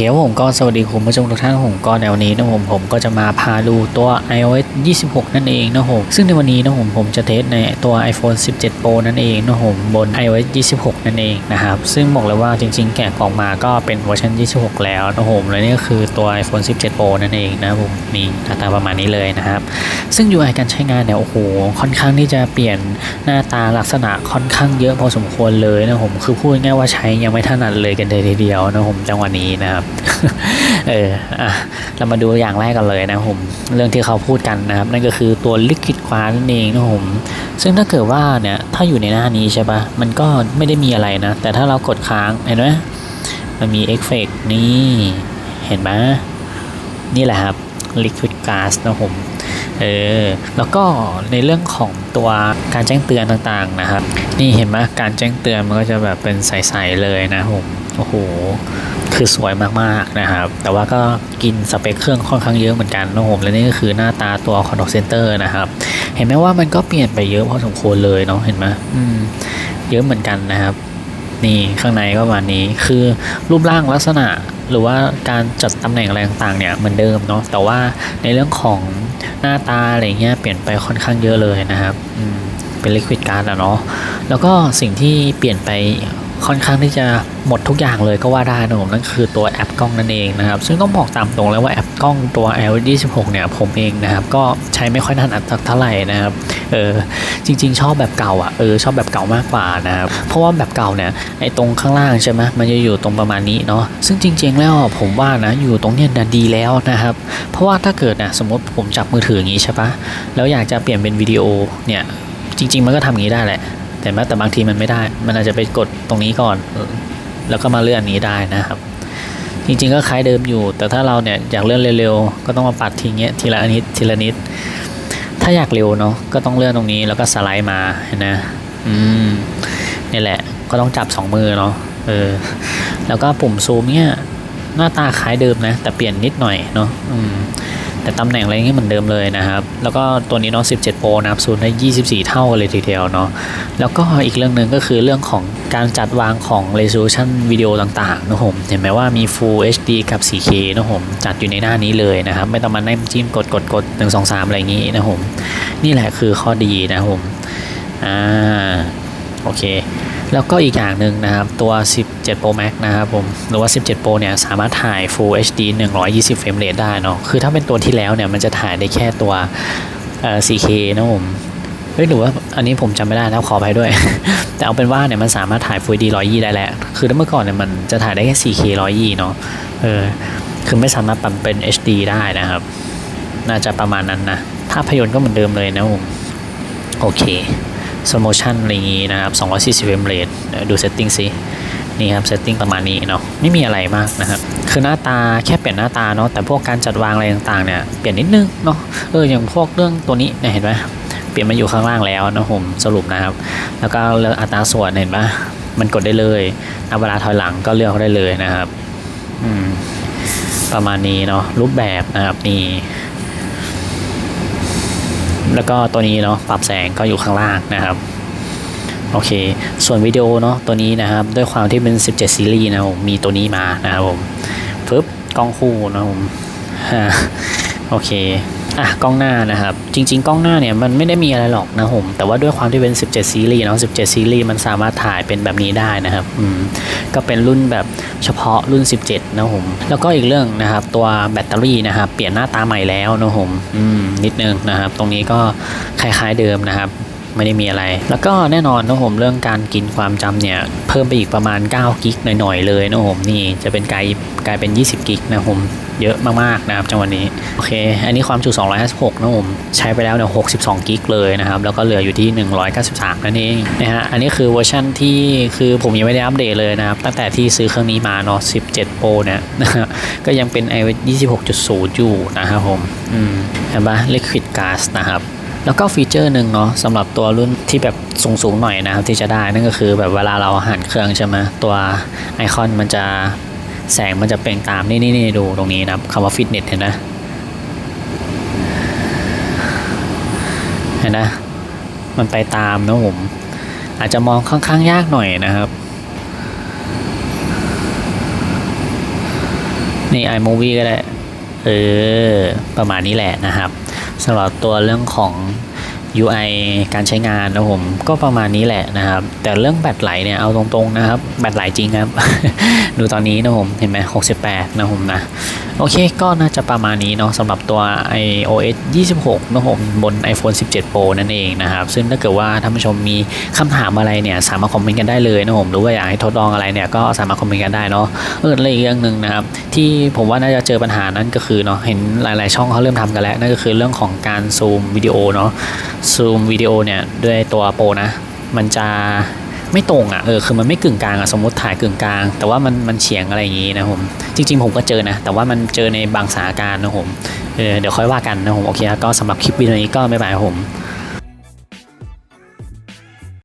เคผมก็สวัสดีคุณผู้ชมทุกท่านผมก็ในวันนี้นะผมผมก็จะมาพาดูตัว iOS 26 นั่นเองนะผมซึ่งในวันนี้นะผมผมจะเทสในตัว iPhone 17 Pro นั่นเองนะผมบน iOS 26 นั่นเองนะครับซึ่งบอกเลยว่าจริง ๆ แกะกล่องมาก็เป็นเวอร์ชัน 26 แล้วนะผมและนี่ก็คือตัว iPhone 17 Pro นั่นเองนะผมนี่หน้าตาประมาณนี้เลยนะครับซึ่ง UI การใช้งานเนี่ยโอ้โหค่อนข้างที่จะเปลี่ยนหน้าตาลักษณะค่อนข้างเยอะพอสมควรเลยนะผมคือพูดง่ายๆว่าใช้ยังไม่ถนัดเลยกันเลยทีเดียวนะผมจังหวะนี้นะครับเอออะเรามาดูอย่างแรกกันเลยนะผมเรื่องที่เขาพูดกันนะครับ นั่นก็คือตัว Liquid Glass นั่นเองนะผมซึ่งถ้าเกิดว่าเนี่ยถ้าอยู่ในหน้านี้ใช่ปะมันก็ไม่ได้มีอะไรนะ แต่ถ้าเรากดค้างเห็นไหมมันมีเอฟเฟกนี่เห็นไหมนี่แหละครับ Liquid Glass นะผมเออแล้วก็ในเรื่องของตัวการแจ้งเตือนต่างๆนะครับ นี่เห็นไหมการแจ้งเตือนมันก็จะแบบเป็นใสๆเลยนะผมโอ้โห คือสวยมากๆนะครับ แต่ว่าก็กินสเปคเครื่องค่อนข้างเยอะเหมือนกันนะผมและนี่ก็คือหน้าตาตัว Control Center นะครับ เห็นไหมว่ามันก็เปลี่ยนไปเยอะพอสมควรเลยเนาะเห็นไหมมเยอะเหมือนกันนะครับ นี่ข้างในก็ประมาณนี้คือรูปร่างลักษณะหรือว่าการจัดตำแหน่งอะไรต่างๆเนี่ยเหมือนเดิมเนาะแต่ว่าในเรื่องของหน้าตาอะไรเงี้ยเปลี่ยนไปค่อนข้างเยอะเลยนะครับเป็นลิควิดการ์ดอะเนาะแล้วก็สิ่งที่เปลี่ยนไป ค่อนข้างที่จะหมดทุกอย่างเลยก็ว่าได้นะผมนั่นคือตัวแอปกล้องนั่นเองนะครับ ซึ่งต้องบอกตามตรงแล้วว่าแอปกล้องตัว l อ26เนี่ยผมเองนะครับ ก็ใช้ไม่ค่อยถนัดสักเท่าไหร่นะครับเออจริง ๆ ชอบแบบเก่าอะเออชอบแบบเก่ามากกว่านะครับเพราะว่าแบบเก่าเนี่ยไอ้ตรงข้างล่างใช่ไหมมันจะอยู่ตรงประมาณนี้เนาะซึ่งจริง ๆ แล้วผมว่านะอยู่ตรงเนี้ยนะดีแล้วนะครับ เพราะว่าถ้าเกิดนะสมมติผมจับมือถืออย่างนี้ใช่ปะแล้วอยากจะเปลี่ยนเป็นวิดีโอเนี่ยจริง ๆ มันก็ทำอย่างนี้ได้แหละ แต่ว่าแต่บางทีมันไม่ได้ มันอาจจะไปกดตรงนี้ก่อน แล้วก็มาเลื่อนนี้ได้นะครับ จริงๆก็คล้ายเดิมอยู่ แต่ถ้าเราเนี่ยอยากเลื่อนเร็วๆ ก็ต้องมาปัดทีเงี้ยทีละนิดทีละนิด ถ้าอยากเร็วเนาะ ก็ต้องเลื่อนตรงนี้แล้วก็สไลด์มาเห็นนะ อืมนี่แหละ ก็ต้องจับสองมือเนาะ เออ แล้วก็ปุ่มซูมเนี่ยหน้าตาคล้ายเดิมนะ แต่เปลี่ยนนิดหน่อยเนาะ อืม แต่ตำแหน่งอะไรเงี้ยเหมือนเดิมเลยนะครับ แล้วก็ตัวนี้เนาะ 17 Pro นะครับซูมได้ 24 เท่ากันเลยทีเดียวเนาะ แล้วก็อีกเรื่องหนึ่งก็คือเรื่องของการจัดวางของ resolution วิดีโอต่างๆนะผม เห็นไหมว่ามี Full HD กับ 4K นะผม จัดอยู่ในหน้านี้เลยนะครับ ไม่ต้องมานั่งจิ้มกดกดกดหนึ่งสองสามอะไรอย่างงี้นะผม นี่แหละคือข้อดีนะผม อ่า โอเค แล้วก็อีกอย่างหนึ่งนะครับ ตัว 17 Pro Max นะครับผม หรือว่า 17 Pro เนี่ย สามารถถ่าย Full HD 120 เฟรมเรทได้เนาะ คือถ้าเป็นตัวที่แล้วเนี่ย มันจะถ่ายได้แค่ตัว 4K นะผมเฮ้ยหรือว่าอันนี้ผมจำไม่ได้นะขอไปด้วย แต่เอาเป็นว่าเนี่ยมันสามารถถ่าย Full HD 120 ได้แหละ คือถ้าเมื่อก่อนเนี่ยมันจะถ่ายได้แค่ 4K 120 เนาะ เออ คือไม่สามารถปรับเป็น HD ได้นะครับ น่าจะประมาณนั้นนะ ภาพยนตร์ก็เหมือนเดิมเลยนะผม โอเค สโมชันอะไรอย่างงี้นะครับ240 เฟรมเรทดูเซตติ้งสินี่ครับเซตติ้งประมาณนี้เนาะไม่มีอะไรมากนะครับคือหน้าตาแค่เปลี่ยนหน้าตาเนาะแต่พวกการจัดวางอะไรต่างๆเนี่ยเปลี่ยนนิดนึงเนาะเอออย่างพวกเรื่องตัวนี้เนี่ยเห็นไหมเปลี่ยนมาอยู่ข้างล่างแล้วนะผมสรุปนะครับ แล้วก็เรื่องอัตราส่วนเห็นปะมันกดได้เลยเอาเวลาถอยหลังก็เลือกได้เลยนะครับ อืมประมาณนี้เนาะรูปแบบนะครับนี่ แล้วก็ตัวนี้เนาะปรับแสงก็อยู่ข้างล่างนะครับโอเค ส่วนวิดีโอเนาะตัวนี้นะครับ ด้วยความที่เป็น 17 ซีรีส์นะผมมีตัวนี้มานะครับผมปึ๊บกล้องคู่นะผมโอเค อะกล้องหน้านะครับ จริง ๆ กล้องหน้าเนี่ยมันไม่ได้มีอะไรหรอกนะผมแต่ว่าด้วยความที่เป็น 17 ซีรีส์เนาะ17 ซีรีส์มันสามารถถ่ายเป็นแบบนี้ได้นะครับอืมก็เป็นรุ่นแบบเฉพาะรุ่น 17 นะผมแล้วก็อีกเรื่องนะครับ ตัวแบตเตอรี่นะครับ เปลี่ยนหน้าตาใหม่แล้วนะผมอืมนิดนึงนะครับ ตรงนี้ก็คล้ายๆเดิมนะครับ ไม่ได้มีอะไร แล้วก็แน่นอนนะผมเรื่องการกินความจำเนี่ยเพิ่มไปอีกประมาณ 9 กิกหน่อยๆเลยนะผมนี่จะเป็นกลายกลายเป็น 20 กิกนะผมเยอะมากๆนะครับจังหวะนี้โอเค อันนี้ความจุ 256 นะผมใช้ไปแล้วเนี่ย62 กิกเลยนะครับ แล้วก็เหลืออยู่ที่ 193 นั่นเองนะฮะอันนี้คือเวอร์ชันที่คือผมยังไม่ได้อัปเดตเลยนะครับ ตั้งแต่ที่ซื้อเครื่องนี้มาเนาะ17 Pro เนี่ยนะฮะก็ยังเป็น iOS 26.0 อยู่นะครับผมอืมเห็นปะ Liquid Gas นะครับ แล้วก็ฟีเจอร์หนึ่งเนาะสำหรับตัวรุ่นที่แบบสูงๆหน่อยนะครับที่จะได้นั่นก็คือแบบเวลาเราหันเครื่องใช่ไหมตัวไอคอนมันจะแสงมันจะเปล่งตามนี่นี่นี่ดูตรงนี้นะครับคำว่าฟิตเนสเห็นนะเห็นนะมันไปตามนะผมอาจจะมองค่อนข้างยากหน่อยนะครับใน iMovie ก็ได้ เออ ประมาณนี้แหละนะครับ สำหรับตัวเรื่องของ UI การใช้งานนะผมก็ประมาณนี้แหละนะครับ แต่เรื่องแบตไหลเนี่ยเอาตรงๆนะครับ แบตไหลจริงครับ ดูตอนนี้นะผมเห็นไหม68นะผมนะ โอเคก็น่าจะประมาณนี้เนาะสำหรับตัว iOS 26นะผมบน iPhone 17 Pro นั่นเองนะครับ ซึ่งถ้าเกิดว่าท่านผู้ชมมีคำถามอะไรเนี่ย สามารถคอมเมนต์กันได้เลยนะผมหรือว่าอยากให้ทดลองอะไรเนี่ยก็สามารถคอมเมนต์กันได้เนาะเออและอีกเรื่องหนึ่งนะครับ ที่ผมว่าน่าจะเจอปัญหานั้นก็คือเนาะเห็นหลาย ๆ ช่องเขาเริ่มทำกันแล้วนั่นก็คือเรื่องของการซูมวิดีโอเนาะซูมวิดีโอเนี่ยด้วยตัวโปรนะ มันจะ ไม่ตรงอะเออคือมันไม่กึ่งกลางอะสมมติถ่ายกึ่งกลาง แต่ว่ามันมันเฉียงอะไรอย่างงี้นะผมจริง ๆ ผมก็เจอนะ แต่ว่ามันเจอในบางสถานการณ์นะผมเออเดี๋ยวค่อยว่ากันนะผมโอเคครับก็สำหรับคลิปวิดีโอนี้ก็ไม่บายผม